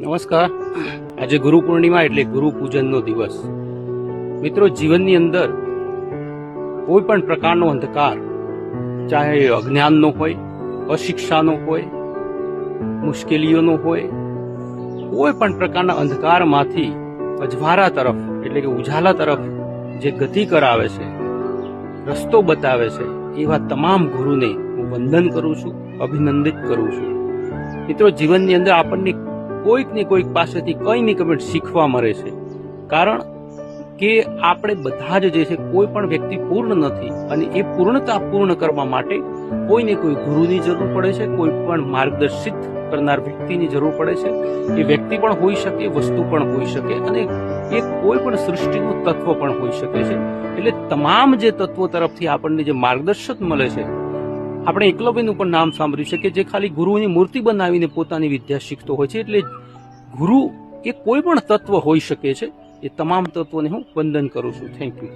નમસ્કાર. આજે ગુરુ પૂર્ણિમા એટલે ગુરુ પૂજનનો દિવસ. મિત્રો, જીવનની અંદર કોઈ પણ પ્રકારનો અંધકાર, ચાહે અજ્ઞાનનો હોય, અશિક્ષાનો હોય, મુશ્કેલીઓનો હોય, કોઈ પણ પ્રકારના અંધકારમાંથી અજવારા તરફ, એટલે કે ઉજાલા તરફ જે ગતિ કરાવે છે, રસ્તો બતાવે છે, એવા તમામ ગુરુને હું વંદન કરું છું, અભિનંદિત કરું છું. મિત્રો, જીવનની અંદર આપણને કોઈક ને કોઈક પાસેથી કંઈ ને કંઈ શીખવા મળે છે. કારણ કે આપણે બધા જ જે છે કોઈ પણ વ્યક્તિ પૂર્ણ નથી અને એ પૂર્ણતા પૂર્ણ કરવા માટે કોઈને કોઈ ગુરુની જરૂર પડે છે, કોઈ પણ માર્ગદર્શિત કરનાર વ્યક્તિની જરૂર પડે છે. એ વ્યક્તિ પણ હોઈ શકે, વસ્તુ પણ હોઈ શકે અને એ કોઈ પણ સૃષ્ટિનું તત્વ પણ હોઈ શકે છે. એટલે તમામ જે તત્વો તરફથી આપણને જે માર્ગદર્શક મળે છે, આપણે એકલવ્યનું પણ નામ સાંભળ્યું છે કે જે ખાલી ગુરુની મૂર્તિ બનાવીને પોતાની વિદ્યા શીખતો હોય છે, એટલે ગુરુ એ કોઈ પણ તત્વ હોઈ શકે છે, એ તમામ તત્વોને હું વંદન કરું છું. Thank you